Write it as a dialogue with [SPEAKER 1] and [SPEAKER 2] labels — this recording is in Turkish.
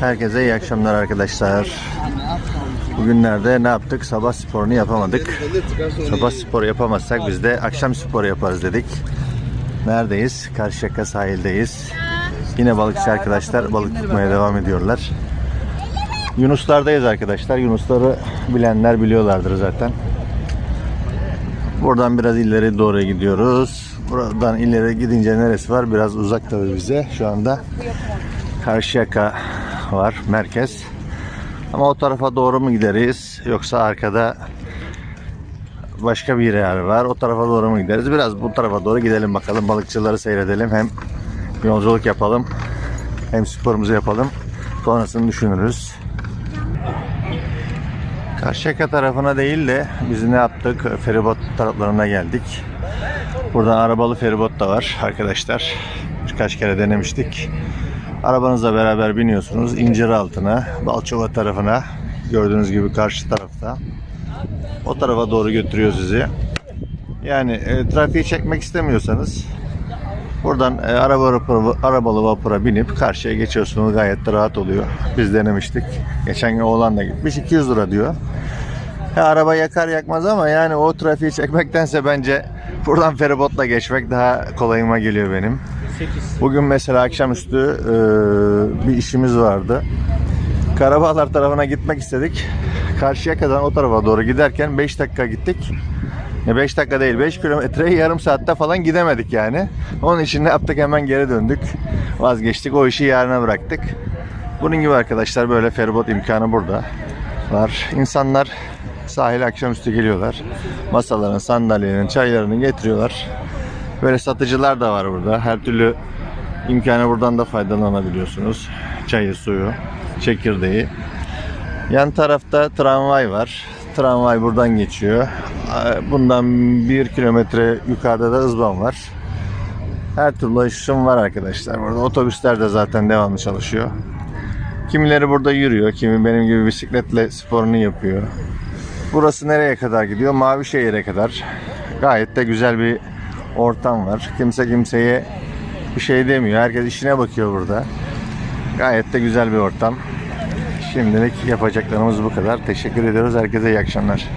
[SPEAKER 1] Herkese iyi akşamlar arkadaşlar. Bugünlerde ne yaptık? Sabah sporunu yapamadık. Sabah sporu yapamazsak biz de akşam sporu yaparız dedik. Neredeyiz? Karşıyaka sahildeyiz. Yine balıkçı arkadaşlar balık tutmaya devam ediyorlar. Yunuslardayız arkadaşlar. Yunusları bilenler biliyorlardır zaten. Buradan biraz ileri doğru gidiyoruz. Buradan ileri gidince neresi var? Biraz uzak tabii bize şu anda. Karşıyaka var, merkez. Ama o tarafa doğru mu gideriz yoksa arkada başka bir yer var. O tarafa doğru mu gideriz? Biraz bu tarafa doğru gidelim bakalım. Balıkçıları seyredelim. Hem yolculuk yapalım hem sporumuzu yapalım. Sonrasını düşünürüz. Karşıyaka tarafına değil de biz ne yaptık? Feribot taraflarına geldik. Burada arabalı feribot da var arkadaşlar. Birkaç kere denemiştik. Arabanızla beraber biniyorsunuz. İncir altına, Balçova tarafına. Gördüğünüz gibi karşı tarafta. O tarafa doğru götürüyor sizi. Yani e, trafiği çekmek istemiyorsanız buradan e, araba arabalı vapura binip karşıya geçiyorsunuz. Gayet de rahat oluyor. Biz denemiştik. Geçen gün oğlan da gitmiş. 200 lira diyor. Ha, araba yakar yakmaz ama yani o trafiği çekmektense bence buradan feribotla geçmek daha kolayıma geliyor benim. Bugün mesela akşamüstü e, bir işimiz vardı. Karabağlar tarafına gitmek istedik. Karşıya kadar o tarafa doğru giderken 5 dakika gittik. 5 dakika değil 5 kilometreyi yarım saatte falan gidemedik yani. Onun için ne yaptık hemen geri döndük. Vazgeçtik o işi yarına bıraktık. Bunun gibi arkadaşlar böyle feribot imkanı burada var. İnsanlar sahile akşamüstü geliyorlar. Masalarını, sandalyelerini, çaylarını getiriyorlar. Böyle satıcılar da var burada. Her türlü imkanı buradan da faydalanabiliyorsunuz. Çayı, suyu, çekirdeği. Yan tarafta tramvay var. Tramvay buradan geçiyor. Bundan bir kilometre yukarıda da ızban var. Her türlü ulaşım var arkadaşlar. Burada otobüsler de zaten devamlı çalışıyor. Kimileri burada yürüyor, kimi benim gibi bisikletle sporunu yapıyor. Burası nereye kadar gidiyor? Mavişehir'e kadar. Gayet de güzel bir ortam var. Kimse kimseye bir şey demiyor. Herkes işine bakıyor burada. Gayet de güzel bir ortam. Şimdilik yapacaklarımız bu kadar. Teşekkür ediyoruz. Herkese iyi akşamlar.